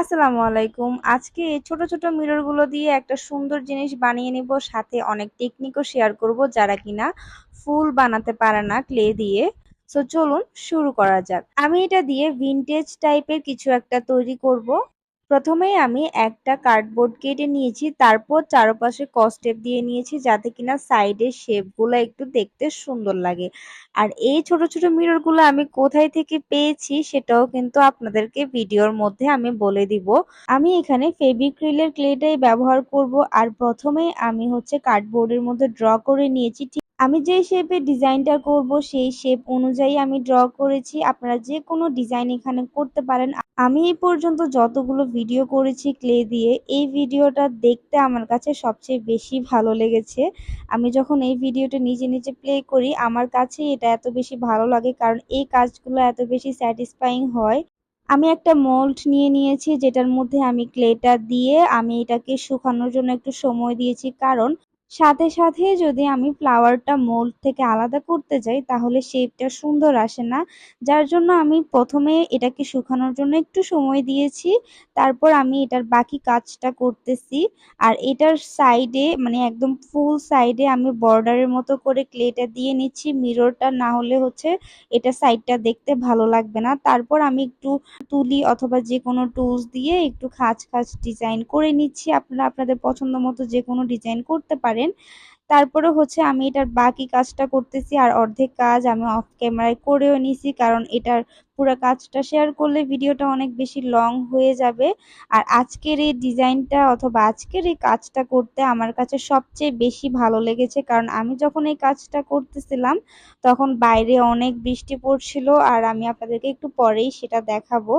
আসসালামু আলাইকুম। আজকে এই ছোট ছোট মিররগুলো দিয়ে একটা সুন্দর জিনিস বানিয়ে নিব, সাথে অনেক টেকনিকও শেয়ার করব যারা কিনা ফুল বানাতে পারে না ক্লে দিয়ে। সো চলুন শুরু করা যাক। আমি এটা দিয়ে ভিনটেজ টাইপের কিছু একটা তৈরি করব। প্রথমেই আমি একটা কার্ডবোর্ড কেটে নিয়েছি, তারপর চারপাশে কস্টেপ দিয়ে নিয়েছি যাতে কিনা সাইডের শেপগুলো একটু দেখতে সুন্দর লাগে। আর এই ছোট ছোট মিররগুলো আমি কোথায় থেকে পেয়েছি সেটাও কিন্তু আপনাদেরকে ভিডিওর মধ্যে আমি বলে দিব। আমি এখানে ফেবিক্রিলের ক্লেটাই ব্যবহার করব, আর প্রথমেই আমি হচ্ছে কার্ডবোর্ডের মধ্যে ড্র করে নিয়েছি আমি যে শেপের ডিজাইনটা করব, সেই শেপ অনুযায়ী আমি ড্র করেছি। আপনারা যে কোনো ডিজাইন এখানে করতে পারেন। আমি এই পর্যন্ত যতগুলো ভিডিও করেছি ক্লে দিয়ে, এই ভিডিওটা দেখতে আমার কাছে সবচেয়ে বেশি ভালো লেগেছে। আমি যখন এই ভিডিওটা নিজে নিজে প্লে করি, আমার কাছে এটা এত বেশি ভালো লাগে কারণ এই কাজগুলো এত বেশি স্যাটিসফাইং হয়। আমি একটা মোল্ড নিয়ে নিয়েছি, যেটার মধ্যে আমি ক্লেটা দিয়ে আমি এটাকে শুকানোর জন্য একটু সময় দিয়েছি। কারণ সাথে সাথে যদি আমি ফ্লাওয়ারটা মোল্ড থেকে আলাদা করতে যাই, তাহলে শেপটা সুন্দর আসে না। যার জন্য আমি প্রথমে এটাকে শুকানোর জন্য একটু সময় দিয়েছি। তারপর আমি এটার বাকি কাজটা করতেছি। আর এটার সাইডে মানে একদম ফুল সাইডে আমি বর্ডারের মতো করে ক্লেটা দিয়ে নিচ্ছি। মিররটা না হলে হচ্ছে এটা সাইডটা দেখতে ভালো লাগবে না। তারপর আমি একটু তুলি অথবা যে কোনো টুলস দিয়ে একটু খাঁচ খাঁচ ডিজাইন করে নিচ্ছি। আপনারা, আপনাদের পছন্দ মতো যে কোনো ডিজাইন করতে পারেন। পারেন। তারপরে হচ্ছে আমি এটার বাকি কাজটা করতেছি আর অর্ধেক কাজ আমি অফ ক্যামেরায় করেও নিছি কারণ এটার পুরো কাজটা শেয়ার করলে ভিডিওটা অনেক বেশি লং হয়ে যাবে। আর আজকের এই ডিজাইনটা অথবা আজকের এই কাজটা করতে আমার কাছে সবচেয়ে বেশি ভালো লেগেছে কারণ আমি যখন এই কাজটা করতেছিলাম তখন বাইরে অনেক বৃষ্টি পড়ছিল আর আমি আপনাদেরকে একটু পরেই সেটা দেখাবো।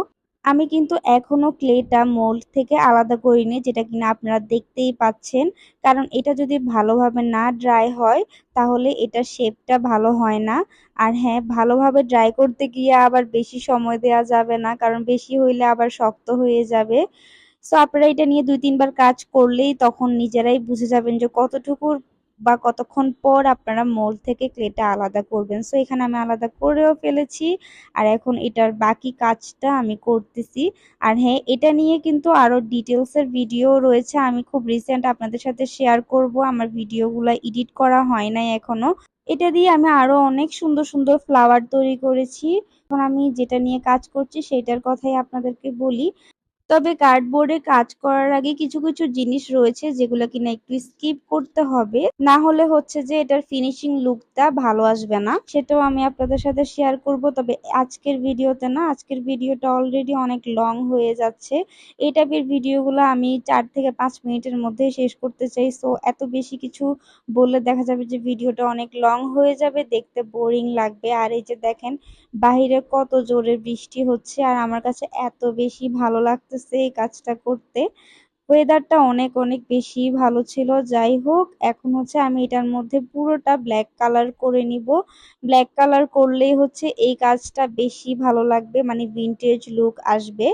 আমি কিন্তু এখনও ক্লেটা মোল্ড থেকে আলাদা করিনি, যেটা কিনা আপনারা দেখতেই পাচ্ছেন। কারণ এটা যদি ভালোভাবে না ড্রাই হয়, তাহলে এটা শেপটা ভালো হয় না। আর হ্যাঁ ভালোভাবে ড্রাই করতে গিয়ে আবার বেশি সময় দেওয়া যাবে না, কারণ বেশি হইলে আবার শক্ত হয়ে যাবে। সো আপনারা এটা নিয়ে দুই তিনবার কাজ করলেই তখন নিজেরাই বুঝে যাবেন যে কতটুকু বা কতক্ষণ পর আপনারা মোল থেকে ক্লেটা আলাদা করবেন। সো এখানে আমি আলাদা করেও ফেলেছি আর এখন এটার বাকি কাজটা আমি করতেছি। আর হ্যাঁ এটা নিয়ে কিন্তু আরও ডিটেলসের ভিডিও রয়েছে। আমি খুব রিসেন্ট আপনাদের সাথে শেয়ার করব। আমার ভিডিওগুলো এডিট করা হয় নাই এখনও। এটা দিয়ে আমি আরও অনেক সুন্দর সুন্দর ফ্লাওয়ার তৈরি করেছি। এখন আমি যেটা নিয়ে কাজ করছি সেটার কথাই আপনাদেরকে বলি। তবে কার্ডবোর্ডে কাজ করার আগে কিছু কিছু জিনিস রয়েছে যেগুলো কিনা একটু স্কিপ করতে হবে। না হলে হচ্ছে যে এটার ফিনিশিং লুকটা ভালো আসবে না। সেটাও আমি আপনাদের সাথে শেয়ার করব। তবে আজকের ভিডিওতে না, আজকের ভিডিওটা অলরেডি অনেক লং হয়ে যাচ্ছে। এই টাইপের ভিডিওগুলো আমি চার থেকে পাঁচ মিনিটের মধ্যে শেষ করতে চাই। সো এত বেশি কিছু বললে দেখা যাবে যে ভিডিওটা অনেক লং হয়ে যাবে, দেখতে বোরিং লাগবে। আর এই যে দেখেন, বাহিরে কত জোরে বৃষ্টি হচ্ছে। আর আমার কাছে এত বেশি ভালো লাগতেছে লাগতেছে এই কাজটা করতে ওয়েদারটা অনেক অনেক বেশি ভালো ছিল। যাই হোক, এখন হচ্ছে আমি এটার মধ্যে পুরোটা ব্ল্যাক কালার করে নিব। ব্ল্যাক কালার করলেই হচ্ছে এই কাজটা বেশি ভালো লাগবে মানে ভিনটেজ লুক আসবে।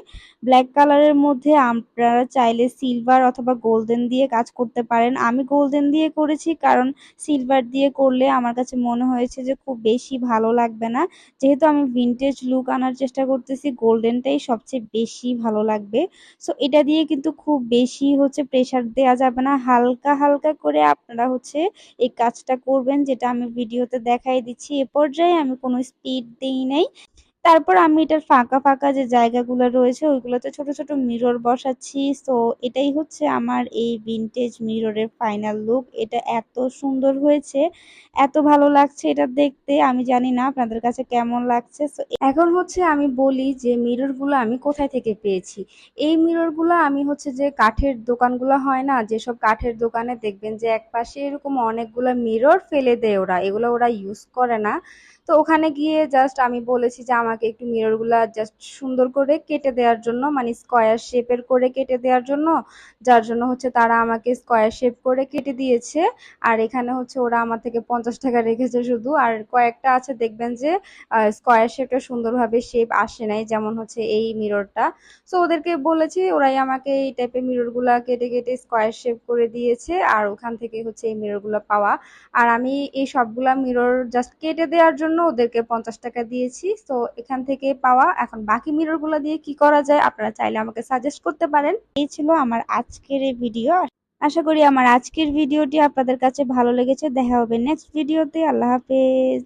ব্ল্যাক কালারের মধ্যে আপনারা চাইলে সিলভার অথবা গোল্ডেন দিয়ে কাজ করতে পারেন। আমি গোল্ডেন দিয়ে করেছি কারণ সিলভার দিয়ে করলে আমার কাছে মনে হয়েছে যে খুব বেশি ভালো লাগবে না। যেহেতু আমি ভিনটেজ লুক আনার চেষ্টা করতেছি গোল্ডেনটাই সবচেয়ে বেশি ভালো লাগবে। সো এটা দিয়ে কিন্তু খুব বেশি বেশি হচ্ছে প্রেশার দেওয়া যাবে না। হালকা হালকা করে আপনারা হচ্ছে এই কাজটা করবেন, যেটা আমি ভিডিওতে দেখাই দিচ্ছি। এ পর্যায়ে আমি কোনো স্পিড দিই নাই। তারপর আমি এটার ফাঁকা ফাঁকা যে জায়গাগুলো রয়েছে, ওইগুলোতে ছোট ছোট মিরর বসাচ্ছি। সো এটাই হচ্ছে আমার এই ভিনটেজ মিররের ফাইনাল লুক এটা এত সুন্দর হয়েছে, এত ভালো লাগছে এটা দেখতে। আমি জানি না আপনাদের কাছে কেমন লাগছে। সো এখন হচ্ছে আমি বলি যে মিররগুলো আমি কোথায় থেকে পেয়েছি। এই মিররগুলো আমি হচ্ছে যে কাঠের দোকানগুলো হয় না, যেসব কাঠের দোকানে দেখবেন যে এক পাশে এরকম অনেকগুলো মিরর ফেলে দেয় ওরা। এগুলো ওরা ইউজ করে না। তো ওখানে গিয়ে জাস্ট আমি বলেছি যে আমাকে একটু মিররগুলা জাস্ট সুন্দর করে কেটে দেওয়ার জন্য মানে স্কোয়ার শেপের করে কেটে দেওয়ার জন্য, যার জন্য হচ্ছে তারা আমাকে স্কোয়ার শেপ করে কেটে দিয়েছে। আর এখানে হচ্ছে ওরা আমার থেকে পঞ্চাশ টাকা রেখেছে শুধু। আর কয়েকটা আছে, দেখবেন যে স্কোয়ার শেপটা সুন্দরভাবে শেপ আসে নাই, যেমন হচ্ছে এই মিররটা সো ওদেরকে বলেছি, ওরাই আমাকে এই টাইপের মিররগুলা কেটে কেটে স্কোয়ার শেপ করে দিয়েছে, আর ওখান থেকে হচ্ছে এই মিররগুলো পাওয়া। আর আমি এই সবগুলা মিরর জাস্ট কেটে দেওয়ার জন্য ওদেরকে পঞ্চাশ টাকা দিয়েছি। তো এখান থেকে পাওয়া। এখন বাকি মিররগুলো দিয়ে কি করা যায় আপনারা চাইলে আমাকে সাজেস্ট করতে পারেন। এই ছিল আমার আজকের এই ভিডিও আশা করি আমার আজকের ভিডিওটি আপনাদের কাছে ভালো লেগেছে। দেখা হবে নেক্সট ভিডিওতে আল্লাহ হাফেজ।